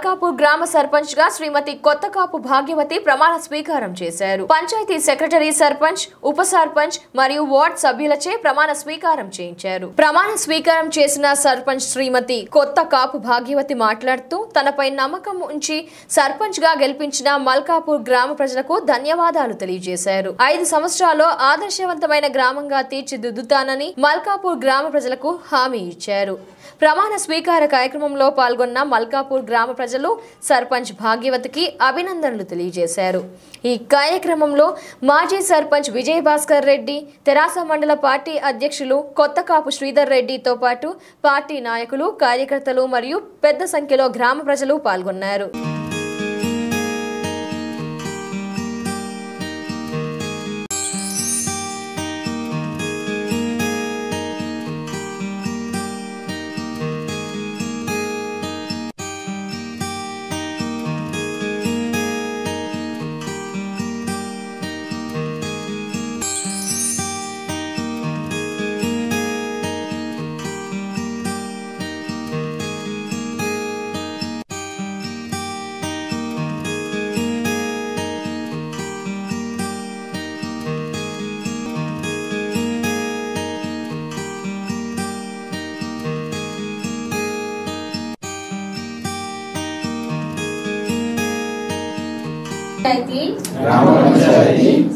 మల్కాపూర్ గ్రామ సర్పంచ్గా శ్రీమతి కొత్తకాపు భాగ్యవతి ప్రమాణ స్వీకారం చేశారు. పంచాయతీ సెక్రటరీ సర్పంచ్ ఉప సర్పంచ్ మరియు వార్డ్ సభ్యులచే ప్రమాణ స్వీకారం చేయించారు. ప్రమాణ స్వీకారం చేసిన సర్పంచ్ శ్రీమతి కొత్త కాపు భాగ్యవతి మాట్లాడుతూ తనపై నమ్మకం ఉంచి సర్పంచ్గా గెలిపించిన మల్కాపూర్ గ్రామ ప్రజలకు ధన్యవాదాలు తెలియజేశారు. ఐదు సంవత్సరాల్లో ఆదర్శవంతమైన గ్రామంగా తీర్చిదిద్దుతానని మల్కాపూర్ గ్రామ ప్రజలకు హామీ ఇచ్చారు. ప్రమాణ స్వీకార కార్యక్రమంలో పాల్గొన్న మల్కాపూర్ గ్రామ ప్రజలు సర్పంచ్ భాగ్యవతికి అభినందనలు తెలియజేశారు. ఈ కార్యక్రమంలో మాజీ సర్పంచ్ విజయ్ భాస్కర్ రెడ్డి తెరాస మండల పార్టీ అధ్యక్షులు కొత్తకాపు శ్రీధర్ రెడ్డితో పాటు పార్టీ నాయకులు కార్యకర్తలు మరియు పెద్ద సంఖ్యలో గ్రామ ప్రజలు పాల్గొన్నారు.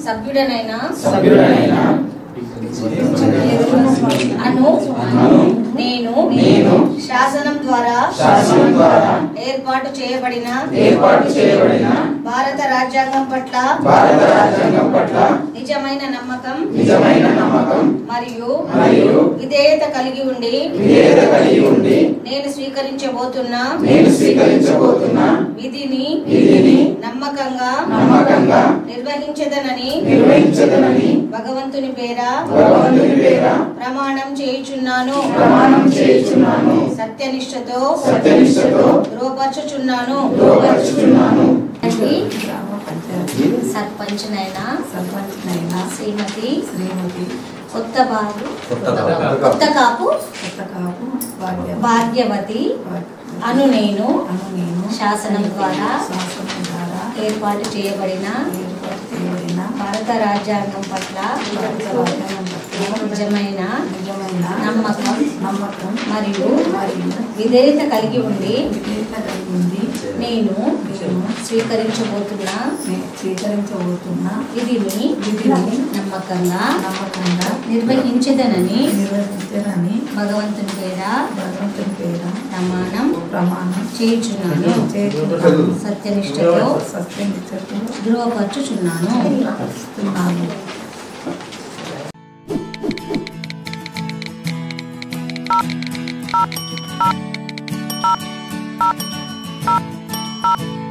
సభ్యుడనైన సభ్యుడనైన అను నేను నేను శాసనం ద్వారా శాసనం ద్వారా ఏర్పాటు చేయబడిన ఏర్పాటు చేయబడిన భారత రాజ్యాంగం పట్ల భారత రాజ్యాంగం పట్ల నిజమైన నమ్మకం నిజమైన నమ్మకం మరియు మరియు విధేయత కలిగి ఉండి విధేయత కలిగి ఉండి స్వీకరించబోతున్న. నేను స్వీకరించబోతున్న. విధిని విధిని నమ్మకంగా నమ్మకంగా నిర్వహించదనని నిర్వహించదనని భగవంతుని పేర భగవంతుని పేర ప్రమాణం చేయుచున్నాను. ప్రమాణం చేయుచున్నాను. సత్యనిష్టతో సత్యనిష్టతో ధృవపరచుచున్నాను. ధృవపరచుచున్నాను. సర్పంచ్ నైనా సర్పంచ్నైనా శ్రీమతి శ్రీమతి కొత్త బాబు కొత్త కాపు. భాగ్యవతి. అను నేను. అను నేను. శాసనం ద్వారా ఏర్పాటు చేయబడిన భారత రాజ్యాంగం పట్ల నిజమైన నిజమైన నమ్మకం నమ్మకం మరియు విధేయత కలిగి ఉండి నేను నేను స్వీకరించబోతున్న. స్వీకరించబోతున్న. విధిని నమ్మకంగా నమ్మకంగా నిర్వహించదనని నిర్వహించదనని భగవంతుని పేర భగవంతుని పేర ప్రమాణం ప్రమాణం చేయుచున్నాను. సత్యనిష్టతో సత్యనిష్టతో ధృవపరచుచున్నాను Thank